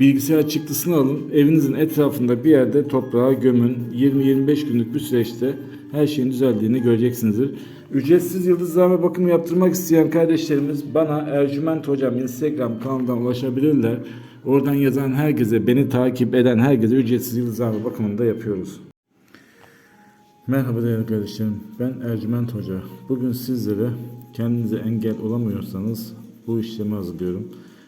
Bilgisayar çıktısını alın. Evinizin etrafında bir yerde toprağa gömün. 20-25 günlük bir süreçte her şeyin düzeldiğini göreceksinizdir. Ücretsiz yıldızlama bakımı yaptırmak isteyen kardeşlerimiz bana Ercüment Hocam Instagram kanalından ulaşabilirler. Oradan yazan herkese, beni takip eden herkese ücretsiz yıldızlama bakımını da yapıyoruz. Merhaba değerli kardeşlerim. Ben Ercüment Hoca. Bugün sizlere kendinize engel olamıyorsanız bu işlemi hazırlıyorum.